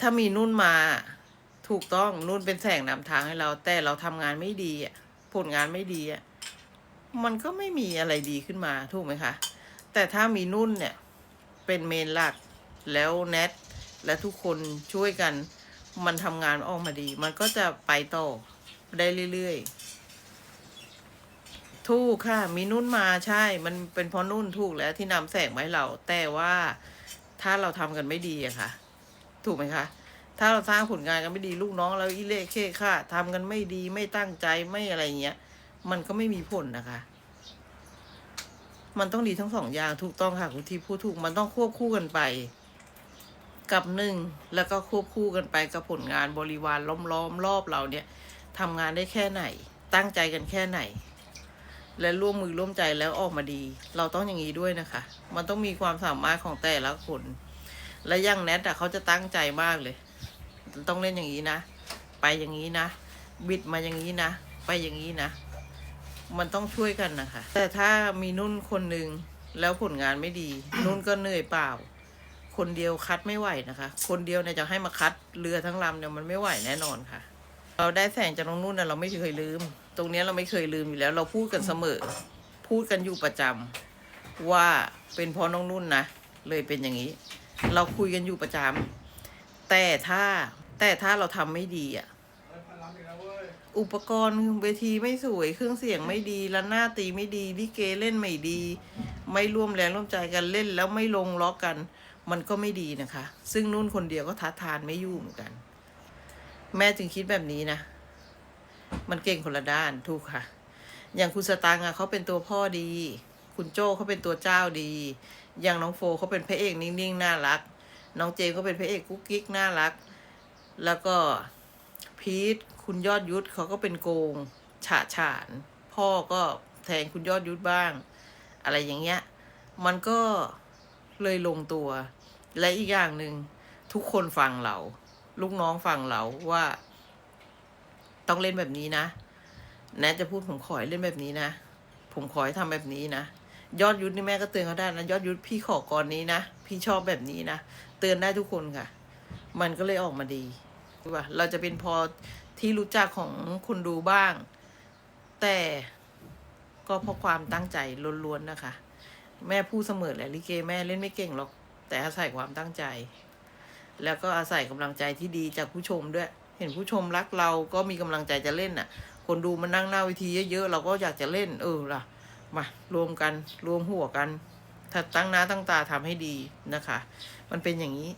ถ้ามีนุ่นมาถูกต้องนุ่นเป็นแสงนำทางให้เรา แต่เราทำงานไม่ดีอะผลงานไม่ดีอะมันก็ไม่มีอะไรดีขึ้นมาถูกไหมคะ แต่ถ้ามีนุ่นเนี่ย เป็นเมนหลักแล้วแนทและทุกคนช่วยกัน มันทำงานออกมาดี มันก็จะไปต่อได้เรื่อยๆ ถูกค่ะ มีนุ่นมาใช่ มันเป็นเพราะนุ่นถูกแล้วที่นำแสงมาให้เรา แต่ว่าถ้าเราทำกันไม่ดีอะค่ะ ถูกไหมคะ ถ้าเราสร้างผลงานกันไม่ดีลูกน้องเราอิเล่เคค่ะทำกันไม่ดีไม่ตั้งใจไม่อะไรเงี้ย มันก็ไม่มีผลนะคะ มันต้องดีทั้งสองอย่างถูกต้องค่ะคุณทีพูดถูกมันต้องควบคู่กันไป กับหนึ่งแล้วก็ควบคู่กันไปกับผลงานบริวารล้อมๆรอบเราเนี่ยทำงานได้แค่ไหน ตั้งใจกันแค่ไหน และร่วมมือร่วมใจแล้วออกมาดี เราต้องอย่างนี้ด้วยนะคะ มันต้องมีความสามารถของแต่ละคน และอยังแนทอะเขาจะตั้งใจมากเลย ต้องเล่นอย่างนี้นะ ไปอย่างนี้นะ บิดมาอย่างนี้นะ ไปอย่างนี้นะ มันต้องช่วยกันนะคะ แต่ถ้ามีนุ่นคนหนึ่งแล้วผลงานไม่ดี นุ่นก็เหนื่อยเปล่า คนเดียวคัดไม่ไหวนะคะ คนเดียวเนี่ยจะให้มาคัดเรือทั้งลำเนี่ยมันไม่ไหวแน่นอนค่ะ เราได้แสงจากน้องนุ่นนะเราไม่เคยลืม ตรงนี้เราไม่เคยลืมอยู่แล้ว เราพูดกันเสมอ พูดกันอยู่ประจำว่าเป็นเพราะน้องนุ่นนะเลยเป็นอย่างนี้ เราคุยกันอยู่ประจำแต่ถ้าแต่ถ้าเราทำไม่ดีอะ อุปกรณ์เวทีไม่สวยเครื่องเสียงไม่ดีแล้วหน้าตีไม่ดีลิเกเล่นไม่ดี ไม่ร่วมแรงร่วมใจกันเล่นแล้วไม่ลงล็อกกัน มันก็ไม่ดีนะคะ ซึ่งนุ่นคนเดียวก็ท้าทานไม่ยู่เหมือนกัน แม่จึงคิดแบบนี้นะ มันเก่งคนละด้านถูกค่ะ อย่างคุณสตางค์อะเขาเป็นตัวพ่อดี คุณโจ้เขาเป็นตัวเจ้าดี อย่างน้องโฟเขาเป็นพระเอกนิ่งๆน่ารัก น้องเจมก็เป็นพระเอกกุ๊กกิ๊กน่ารัก แล้วก็พีทคุณยอดยุทธเขาก็เป็นโกงฉะฉาน พ่อก็แทนคุณยอดยุทธบ้าง อะไรอย่างเงี้ย มันก็เลยลงตัว และอีกอย่างหนึ่งทุกคนฟังเรา ลูกน้องฟังเราว่า ต้องเล่นแบบนี้นะแนทจะพูดผมขอให้เล่นแบบนี้นะ ผมขอให้ทำแบบนี้นะ ยอดยุทธนี่แม่ก็เตือนเขาได้นะยอดยุทธพี่ขอกรนี้นะพี่ชอบแบบนี้นะเตือนได้ทุกคนค่ะ มันก็เลยออกมาดีว่าเราจะเป็นพอที่รู้จักของคนดูบ้าง แต่ก็เพราะความตั้งใจล้วนๆนะคะ แม่พูดเสมอแหละลิเกแม่เล่นไม่เก่งหรอก แต่อาศัยความตั้งใจ แล้วก็อาศัยกำลังใจที่ดีจากผู้ชมด้วย เห็นผู้ชมรักเราก็มีกำลังใจจะเล่นน่ะ คนดูมานั่งหน้าเวทีเยอะๆเราก็อยากจะเล่น เออล่ะ มารวมกันรวมหัวกันถ้าตั้งหน้าตั้งตาทำให้ดีนะคะ มันเป็นอย่างนี้